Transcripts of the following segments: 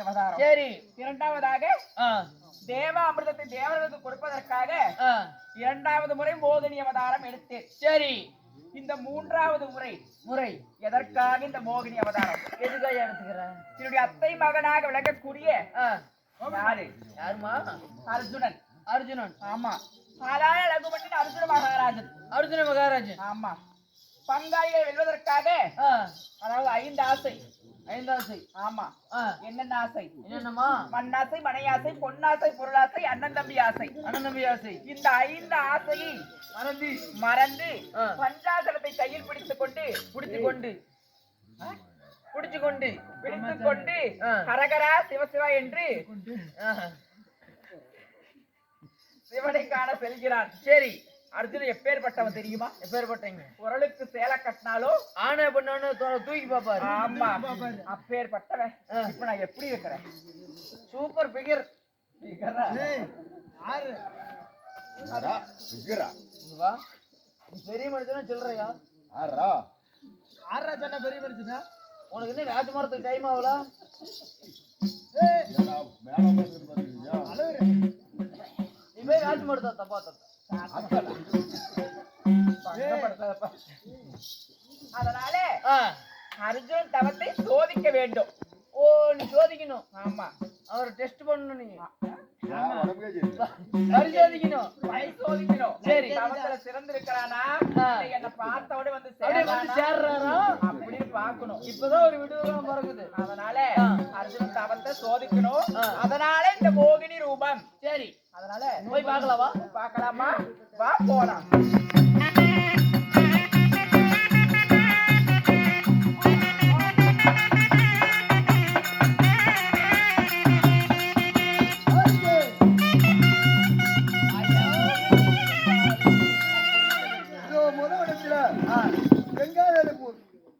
அவதாரம். சரி இரண்டாவதாக தேவ அமிர்தத்தை தேவர்களுக்கு கொடுப்பதற்காக இரண்டாவது முறை மோகினி அவதாரம் எடுத்தேன் சரி. இந்த மூன்றாவது முறை முறை. எதற்காக இந்த மோகினி அவதாரம்? எதுக்காக எடுத்துக்கிறேன் என்னுடைய அத்தை மகனாக விளங்கக்கூடிய ஆ. யாரு? யாருமா? அர்ஜுனன். அர்ஜுனன். ஆமா. ஆளான லகுமண்ணின் அர்ஜுன மகாராஜன். அர்ஜுன மகாராஜன். ஆமா. பங்காளிகளை வெல்வதற்காக அதாவது ஐந்து ஆசை. ஐந்தாசை ஆமா. என்னென்ன ஆசை என்னென்னமா? மண்ணாசை மனையாசை பொன்னாசை பொருளாசை அண்ணன் தம்பி ஆசை அண்ணன் தம்பி ஆசை இந்த ஐந்து ஆசையை மறந்து. மறந்து. பஞ்சாசனத்தை கையில் பிடித்துக் கொண்டு பிடித்து கொண்டு பிடிச்சு கொண்டு பிடித்துக் கொண்டு ஆ. ஹரகரா சிவசிவா என்று. சிவனை காண செல்கிறான். சரி. அர்ஜுனன் எப்பேற்பட்டவன் தெரியுமா? எப்பேற்பட்டீங்க குரலுக்கு சேலை கட்டினாலும் ஆனை பண்ணு தூக்கி பாப்பாரு. ஆமா. அப்பேற்பட்டவன். ஆ. இப்ப நான் எப்படி இருக்கிறேன்? சூப்பர் பிகர் பெரிய மனுஷனா சொல்றியா? ஆறா? ஆறா சொன்ன பெரிய மனுஷனா? உனக்கு என்ன வேட்டு மரத்துக்கு டைம் ஆகல நீ போய் வேட்டு மரத்தா தப்பா தப்பா. அதனால அர்ஜுன் தவத்தை சோதிக்க வேண்டும். ஓ நீ சோதிக்கணும். ஆமா. அவரை டெஸ்ட் பண்ணணும் நீ. உடம்புக்கே சரி பரிசோதிக்கணும் பரிசோதிக்கணும் சரி. தவத்துல சிறந்திருக்கிறானா? என்னை பார்த்த உடனே வந்து வந்து சேர்றானா? சேர்றாரா? அப்படின்னு பார்க்கணும். இப்பதான் ஒரு விடுதலாம் பிறகுது அதனால. அர்ஜுன் தவத்தை சோதிக்கணும். அதனால இந்த மோகினி ரூபம். சரி. அதனால போய் பார்க்கலாமா? பார்க்கலாமா? வா போலாம்.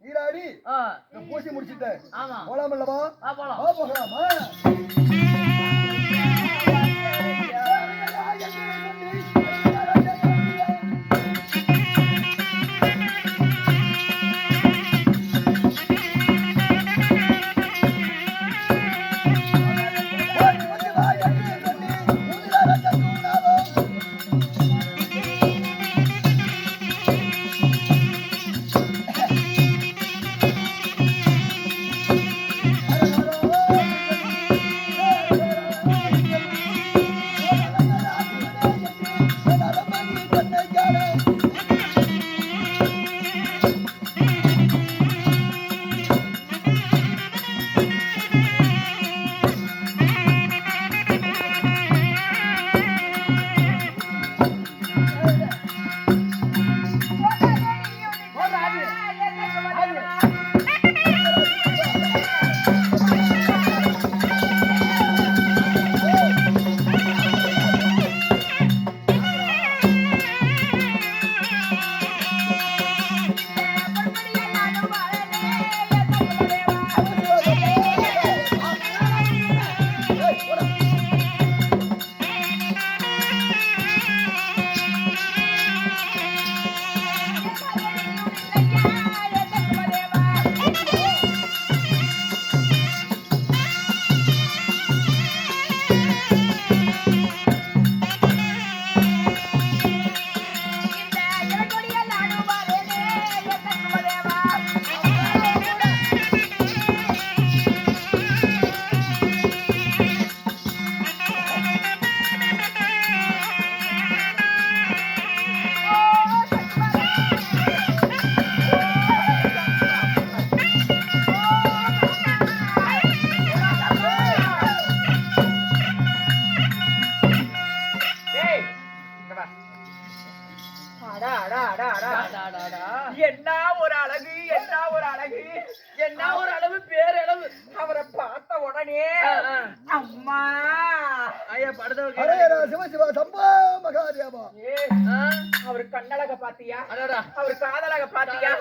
நீராடி பூசி முடிச்சிட்டேன். ஆமா. போலாம் அல்லவா வா போலாம். வா போகலாமா. என்ன ஒரு அழகு என்ன ஒரு அழகு என்ன ஒரு அளவு பேர் அளவு அவரை பார்த்த உடனே. அம்மா. ஐயா படுத்தவ ஹரே கேளு. ரா சிவ சிவ சம்பா மகாதேவா. ஏ, ஆ, அவர் கண்ணழக பாத்தியா? அடடா. அவர் காதலக பாத்தியா?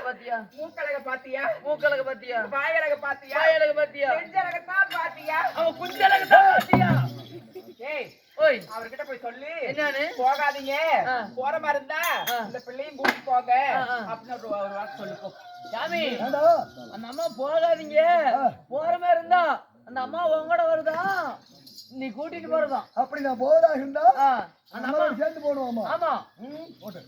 மூக்கழக பாத்தியா? மூக்கழக பாத்தியா? வாயழக பாத்தியா? வாயழக பாத்தியா? நெஞ்சழகத்தான் பாத்தியா? அவன் குஞ்சழக தான் பாத்தியா? ஏய் அவர்கிட்ட போய் சொல்லு என்னன்னு? போகாதீங்க. போற மாதிரி இருந்தா. இந்த பிள்ளையும் கூட்டி போங்க. அப்படின்னு ஒரு ஒரு வார்த்தை சொல்லு போ சாமி ஏண்டா? அந்த அம்மா போகாதீங்க. போற மாதிரி இருந்தா அந்த அம்மா உங்களோட வருதா? நீ கூட்டிட்டு போறதா? அப்படி நான் போறதா இருந்தா அந்த அம்மா சேர்ந்து போடுவாமா? ஆமா. ம், போட்டு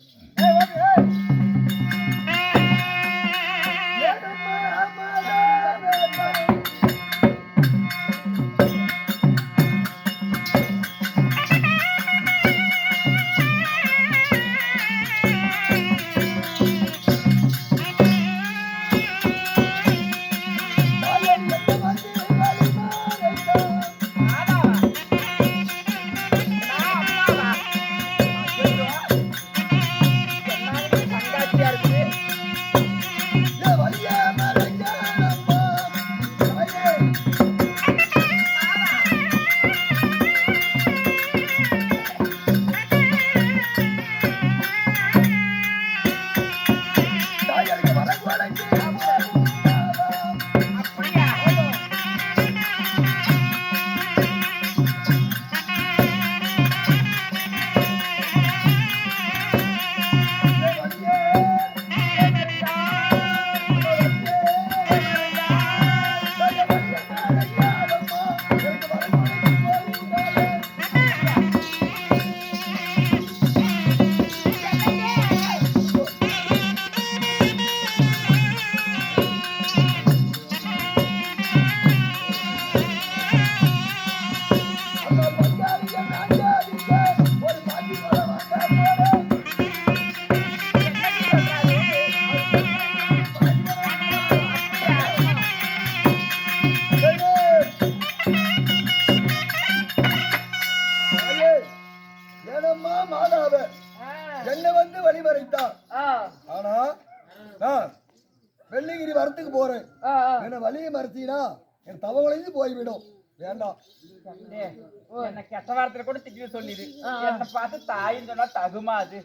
என்ன கெட்ட வார்த்தையில கூட திட்டி சொல்லிடு. என்ன பார்த்து தாயின்னு சொன்னா தகுமா அது?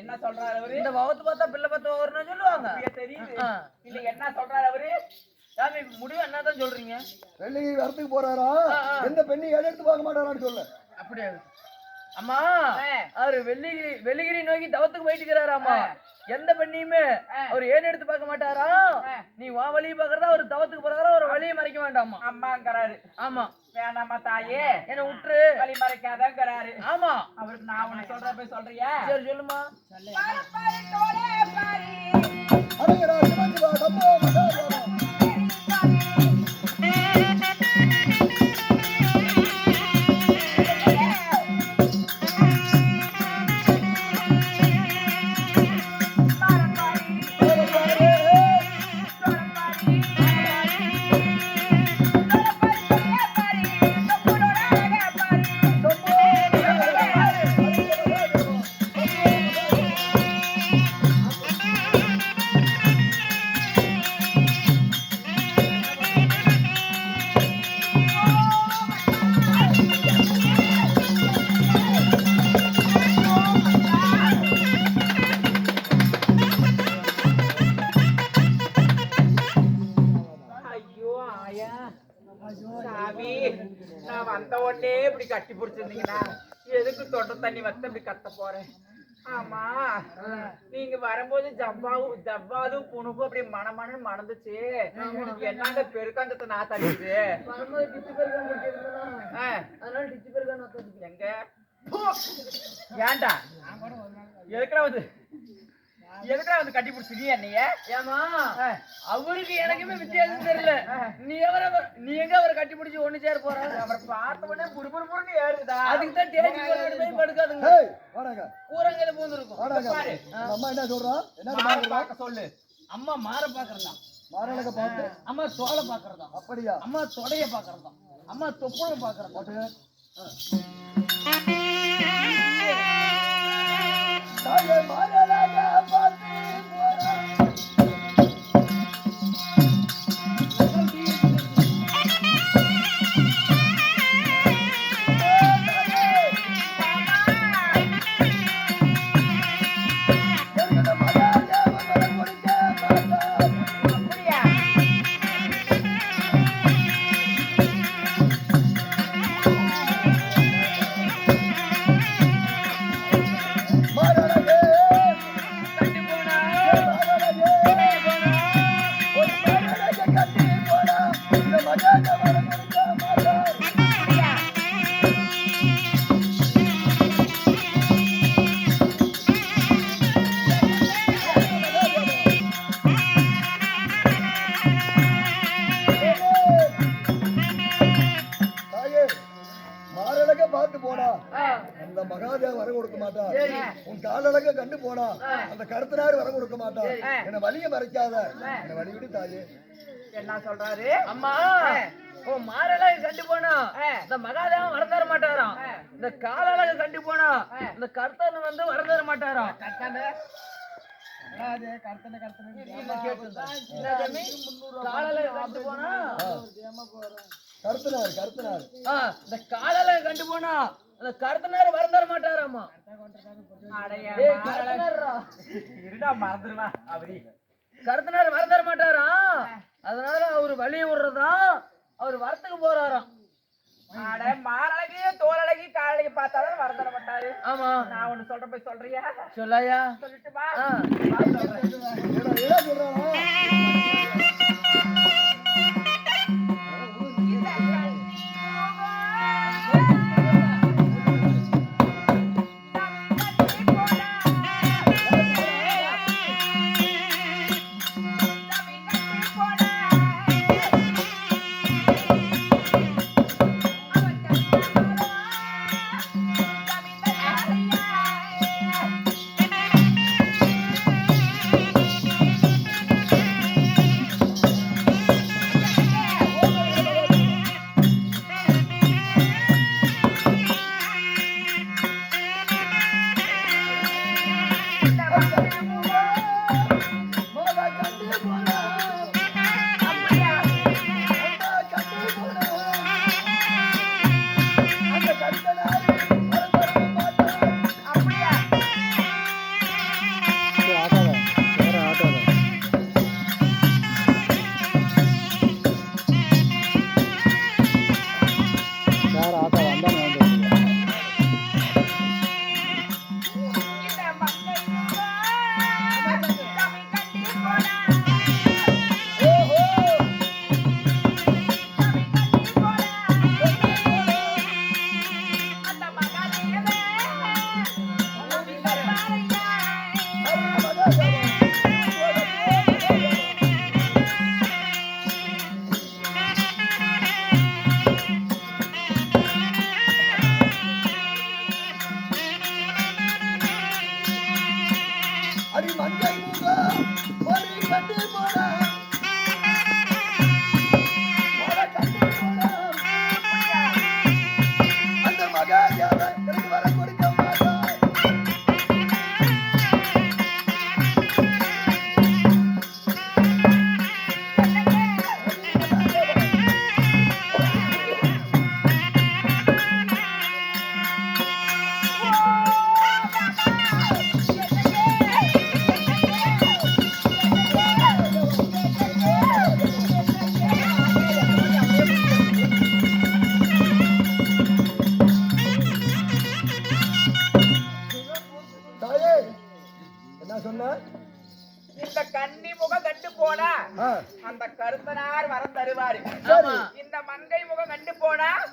என்ன சொல்றாரு அவரு? இந்த வகுத்து பார்த்தா பிள்ளை பார்த்து வரணும்னு சொல்லுவாங்க. தெரியுது. இல்ல என்ன சொல்றாரு அவரு? சாமி முடிவு என்னதான் சொல்றீங்க? வெள்ளிங்கிரி வரத்துக்கு போறாரா. எந்த பெண்ணையும் எடுத்து பார்க்க மாட்டாரான்னு சொல்ல. அப்படியா? அம்மா. அவரு வெள்ளிகிரி வெள்ளிகிரி நோக்கி தவத்துக்கு போயிட்டு இருக்கிறாராமா. எந்த பெண்ணையுமே. அவர் ஏன் எடுத்து பார்க்க மாட்டாரா. நீ வா வழியை பாக்குறதா அவர் தவத்துக்கு போறாரா ஒரு வழியை மறைக்க வேண்டாமா? அம்மாங்கிறாரு. ஆமா. வேணாமா தாயே? என்ன விட்டுரு வழி மறைக்காதங்கிறாரு. ஆமா. அவருக்கு நான் உனக்கு சொல்ற போய் சொல்றியா? சரி சொல்லுமா. அடங்கடா போறேன். ஆமா. நீங்க வரும்போது ஜவ்வாவும் ஜவ்வாதும் புணுக்கும் அப்படி மணமணன்னு மணந்துச்சு. என்னங்க பெருக்காந்தத்தை நான் தோத்துக்கிறேன் எங்க. ஏன்டா? எதுக்குடா வந்து? எதுக்குடா வந்து கட்டி பிடிச்சிருக்கீங்க என்னைய? ஏமா அவருக்கு எனக்குமே வித்தியாசம் தெரியல. நீ எவர நீ எங்க அவரை கட்டி பிடிச்சி ஒண்ணு சேர போற? அவரை பார்த்த உடனே புறுபுறுன்னு ஏறுதா அதுக்கு தான் டேஜ் போய் படுக்காதுங்க. வாடாங்க கூரங்கையில பூந்துருக்கும். பாரு. அம்மா என்ன சொல்றா? என்ன பார்க்க சொல்லு. அம்மா மாற பாக்குறதா மாரழக பார்த்து? அம்மா தோலை பாக்குறதா அப்படியா? அம்மா தொடைய பாக்குறதா அம்மா தொப்புளை பாக்குறதா போட்டு தாயே மாரழக பார்த்து அந்த கருத்தனார் வர கொடுக்க மாட்டா சரி. என்ன வழிய மறைக்காத. என்ன வழி விடு தாயே என்ன சொல்றாரு? அம்மா. உன் மாரழகு கண்டு போனா. இந்த மகாதேவன் வர தர மாட்டாராம். இந்த காலழகு கண்டு போனா. இந்த கர்த்தன் வந்து வர தர மாட்டாராம். கருத்தனார் கருத்தனார். இந்த காலழகு கண்டு போனா. அந்த கர்த்தனார் வர தர மாட்டாராமா கருத்தனார் வர தர மாட்டாராம் அதனால அவரு வழிய விடுறதா? அவர் வரத்துக்கு போறாராம். அட மாரழகு தோலழகி காலழகி பார்த்தாலும் வரதர மாட்டாரு. ஆமா. நான் ஒண்ணு சொல்றேன் போய் சொல்றியா? சொல்லாயா? சொல்லிட்டுமா சொல்றேன்?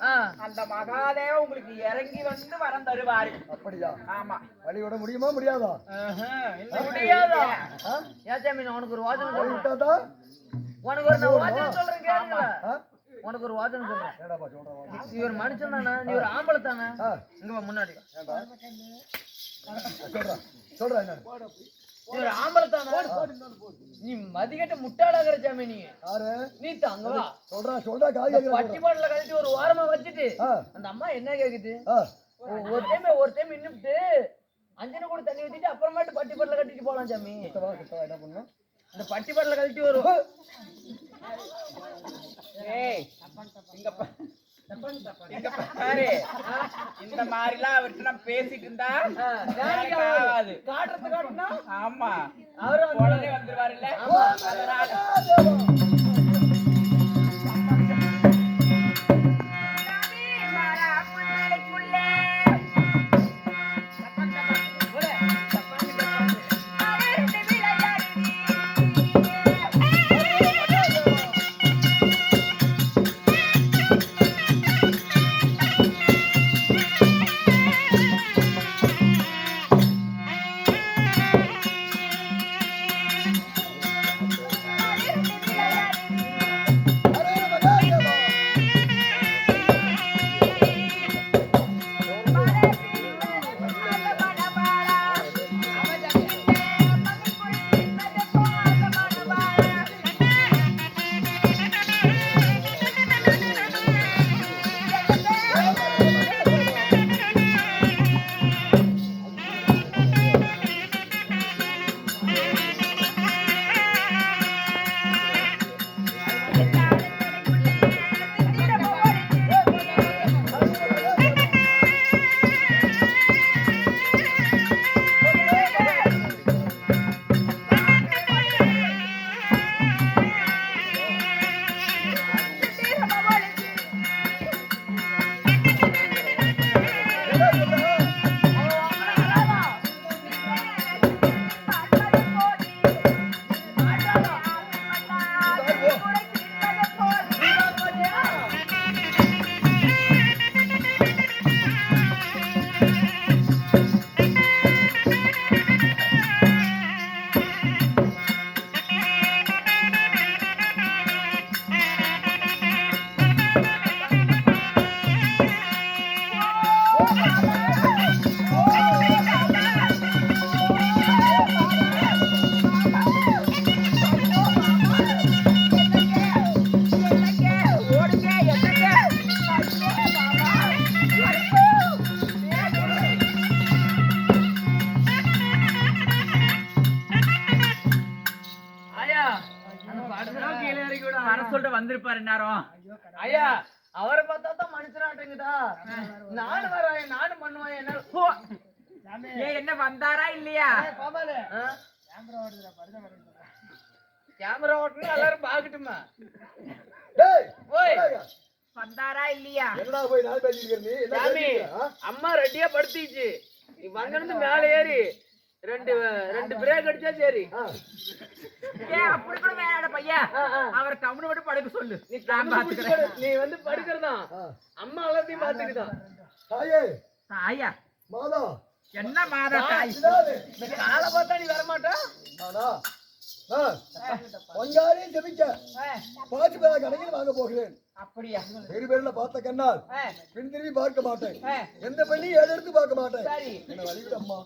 ஆ, அந்த மகாதேவ உங்களுக்கு இறங்கி வந்து வரம் தருவாரு. அப்படியா? ஆமா. வழி விட முடியுமா முடியாதா? முடியாதா? ஆா? ஏன் சாமி நான் உனக்கு ஒரு வாசனை வழி சொல்றேன். விட்டாதா உனக்கு ஒரு வாசனை சொல்றேன் கேளுங்க? உனக்கு ஒரு வாசனை சொல்றேன். நீ ஒரு மனுஷன் தானே நீ ஒரு ஆம்பளை தானே. இங்க வா முன்னாடி சொல்றேன் சொல்றேன் ஒரு ஆம்பளை தானே நீ மதிக்கட்ட முட்டாளாகிற சாமி நீ. யாரு? நீ அங்க வா. சொல்றா சொல்றா காய் இந்த பட்டி பாட்டில கழிச்சு ஒரு வாரமா வச்சுட்டு அந்த அம்மா என்ன கேக்குது? ஒரு டைம் ஒரு டைம் இன்னுட்டு அஞ்சனை கூட தண்ணி ஊத்திட்டு அப்புறமேட்டு பட்டி பாட்டில கட்டிட்டு போலாம் சாமி என்ன பண்ணும் இந்த பட்டி பாட்டில கழிச்சு ஒரு ஏய் இங்க பா- இங்க பாரு. இந்த மாதிரிலாம் அவர்கிட்ட நான் பேசிட்டு இருந்தா ஆகாது. காட்டுறது ஆமா. அவரு உடனே வந்துருவாருல்ல. அதனால. ஏன் என்ன வந்தாரா இல்லையா? கேமரா ஓட்டணும் எல்லாரும் பாக்கட்டுமா டேய் ஓய் வந்தாரா இல்லையா? என்னடா போய் நாள் பேசிட்டு நீ? சாமி? அம்மா ரெடியா படுத்திச்சு நீ வந்திருந்து மேல ஏறி ரெண்டு ரெண்டு பிரேக் அடிச்சா சரி. ஏன் அப்படி கூட வேணாட ஆ. அவர் கம்முனு மட்டும் படுக்க சொல்லு. நீ நான் பாத்துக்கிறேன். நீ வந்து படுக்கிறதா. அம்மா எல்லாத்தையும் பாத்துக்குதான் தாயே. தாயா? மாதா என்ன மாதா தாய் காலை பார்த்தா நீ வரமாட்டா? நானா? ஆ. பங்காளி ஜெபிக்க பாச்சு பேர கடையில் வாங்க போகிறேன். அப்படியா? பெரு பேர்ல பார்த்த கண்ணால் பின் திரும்பி பார்க்க மாட்டேன். எந்த பெண்ணையும் ஏதெடுத்து பார்க்க மாட்டேன். சரி. என்ன வழிவிட அம்மா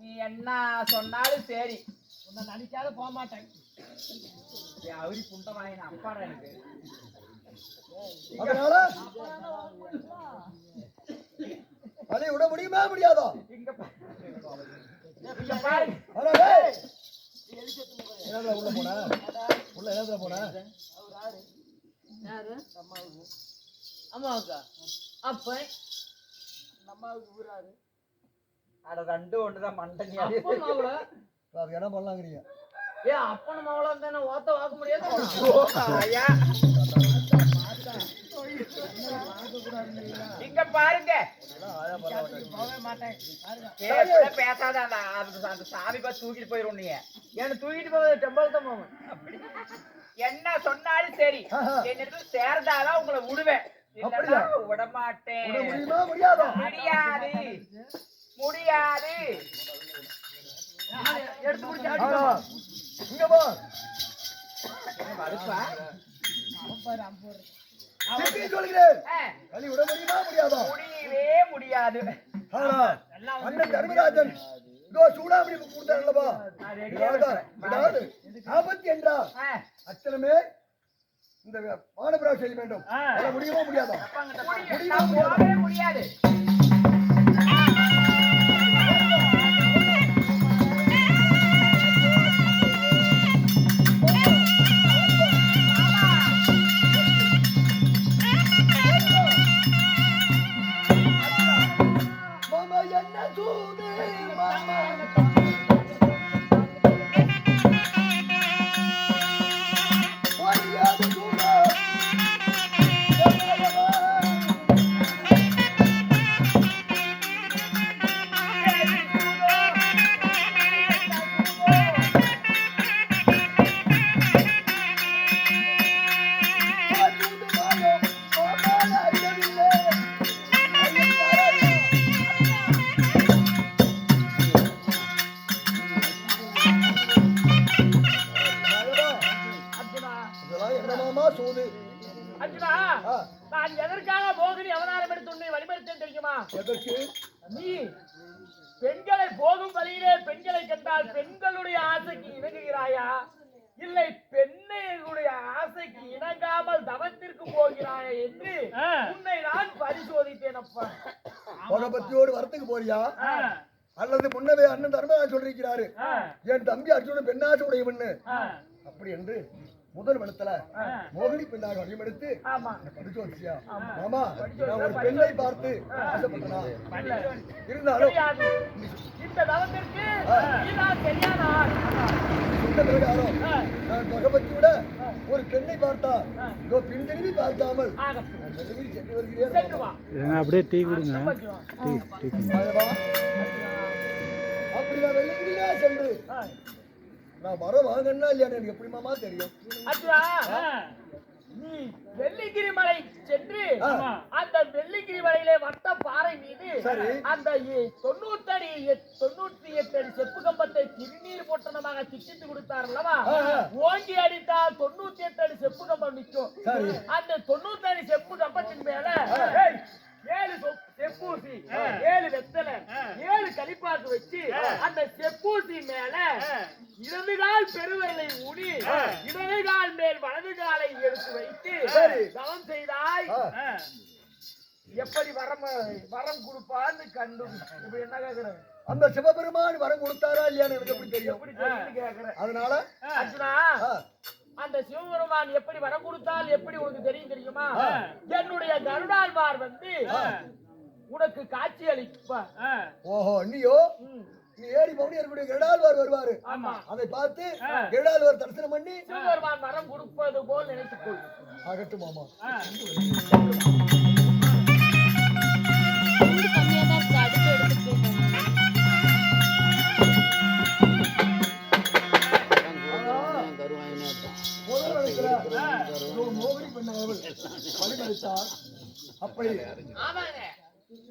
நீ என்ன சொன்னாலும் சரி. உன்னை நினைக்காத போக மாட்டேன். அவரி அப்பாடா எனக்கு. அதனால அதை விட முடியுமா முடியாதா? உள்ள போன உள்ள என்னடா போன அம்மாவுக்கா அப்ப அட ரெண்டு ஒண்ணுதான் மண்டனி என்ன பண்ணலாங்கிறீங்க? ஏ அப்பன் மாவுள தானே ஓத்த வாக்க முடியாது? ஐயா இங்க பாருங்க. பேசாத அந்த சாமி பார்த்து தூக்கிட்டு போயிரும் நீ என்ன தூக்கிட்டு போவது டெம்பிள் தான் போவேன். என்ன சொன்னாலும் சரி. என்னிடத்துல சேர்ந்தாதான் உங்களை விடுவேன். இல்லைன்னா விட விட மாட்டேன். முடியுமா? முடியாதா முடியாது? முடியாது. நான் எதற்காக மோகினி அவதாரம் எடுத்து உன்னை வழிபடுத்தேன் தெரியுமா? எதற்கு? நீ பெண்களை போகும் வழியிலே பெண்களை கண்டால் பெண்களுடைய ஆசைக்கு இணங்குகிறாயா? இல்லை பெண்ணுடைய ஆசைக்கு இணங்காமல் தவத்திற்கு போகிறாயா என்று உன்னை நான் பரிசோதித்தேன் அப்பா. பகபத்தியோடு வரத்துக்கு போறியா? அல்லது முன்னவே அண்ணன் தர்மராஜ் சொல்லிருக்கிறாரு என் தம்பி அர்ஜுனன் பெண்ணாசை உடையவன்னு. அப்படி என்று முதல் இடத்துல மோகினி பெண்ணாக வழிபடுத்து ஆமா. படிச்சு வச்சியா? ஆமா. நான் ஒரு பெண்ணை பார்த்து ஆசைப்பட்டனா? இருந்தாலும் தெரியாது. இந்த தவத்திற்கு நீதான் சரியான ஆள் சொன்ன பிரகாரம் நான் பகவத்தியோட ஒரு பெண்ணை பார்த்தா இதோ பின்திரும்பி பார்க்காமல் ஆகட்டும் நான் மெதுவில் சென்று வருகிறேன். அப்படியே டீ கொடுங்க. கொஞ்சம் டீ டீ கொடுங்க. ஆயவா, அப்படி நான் வெள்ளிங்கிரியா சென்று. நான் மரம் வாங்கணும்னா இல்லையா எனக்கு எப்படி மாமா தெரியும் அர்ஜுனா நீ வெள்ளிங்கிரி மலை சென்று. அந்த வெள்ளிங்கிரி மலையிலே வட்ட பாறை மீது. அந்த தொண்ணூத்தடி தொண்ணூத்தி எட்டு அடி செப்பு கம்பத்தை திருநீர் பொட்டணமாக சிக்கிட்டு கொடுத்தார் அல்லவா. ஓங்கி அடித்தால் தொண்ணூத்தி எட்டு அடி செப்பு கம்பம் நிற்கும். அந்த தொண்ணூத்தி அடி செப்பு கம்பத்தின் மேல ஏழு சொப்- செப்பூசி. ஏழு வெத்தலை. ஏழு கலிப்பாக்கு வச்சு அந்த செப்பூசி மேல இடது கால் பெருவரை ஊனி இடது கால் மேல் வலது காலை எடுத்து வைத்து. தவம் செய்தாய். எப்படி வரம் வரம் கொடுப்பான்னு கண்டு இப்ப என்ன கேக்குற? அந்த சிவபெருமான் வரம் கொடுத்தாரா இல்லையான்னு எனக்கு எப்படி தெரியும்? அதனால அர்ஜுனா அந்த சிவபெருமான் எப்படி வரம் கொடுத்தால் எப்படி உனக்கு தெரியும் தெரியுமா? என்னுடைய கருடாழ்வார் வந்து உனக்கு காட்சி அளிப்ப ஓஹோ நீயோ? நீ ஏறி பவுனி இருக்கக்கூடிய கெடால்வார் வருவாரு. அதை பார்த்து கெடால்வார் தரிசனம் பண்ணி சிவபெருமான் வரம் கொடுப்பது போல் நினைத்துக் கொள். ஆகட்டும் மாமா. வழக்குல இதோ மோகினி பெண்ணாவள் வழிமறித்தார் அப்படி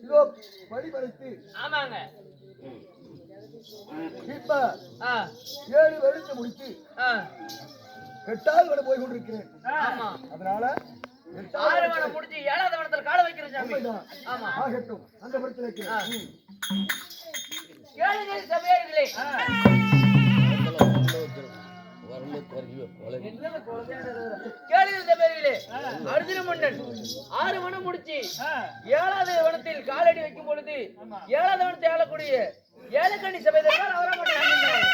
இதோ வழிமறித்து ஆமாங்க இப்ப ஏழு வெளுத்து முடித்து எட்டாவது வரை போய் கொண்டிருக்கிறேன் ஆமா அதனால ஆறு மணி முடிஞ்சு ஏழாவது மணத்துல கால வைக்கிற சாமி உண்மைதான். ஆமா ஆகட்டும். அந்த படத்தில் இருக்கிறேன் ஏழுகிரி சபையர்களே. அர்ஜுன மன்னன் ஆறு மணம் முடிச்சு ஏழாவது வனத்தில் காலடி வைக்கும் பொழுது ஏழாவது வனத்தை ஆளக்கூடிய ஏழுக்கணி சபையில் அவர மாட்டாங்க